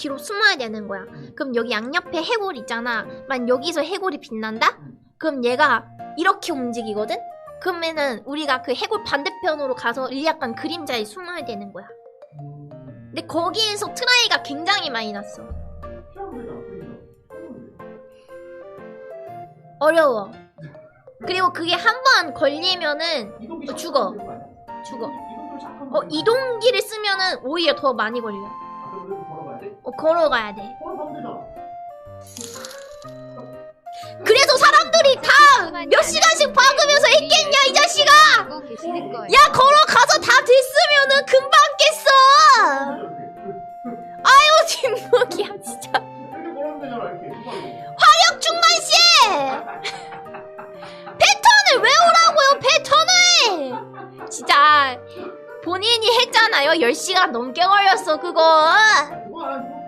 뒤로 숨어야 되는 거야. 그럼 여기 양옆에 해골 있잖아. 만 여기서 해골이 빛난다? 그럼 얘가 이렇게 움직이거든? 그러면은 우리가 그 해골 반대편으로 가서 약간 그림자에 숨어야 되는 거야. 근데 거기에서 트라이가 굉장히 많이 났어. 어려워. 그리고 그게 한 번 걸리면은 어, 죽어. 죽어. 어 이동기를 쓰면은 오히려 더 많이 걸려. 돼? 어 걸어가야 돼. 그래서 사람들이 다 몇 시간씩 박으면서 했겠냐 이 자식아. 야 걸어가서 다 됐으면은 금방 깼어. 아유 진목이야 진짜. 화력 충만 씨. 패턴을 외우라고요 패턴을. 진짜 본인이 했잖아요. 10시간 넘게 걸렸어 그거. one.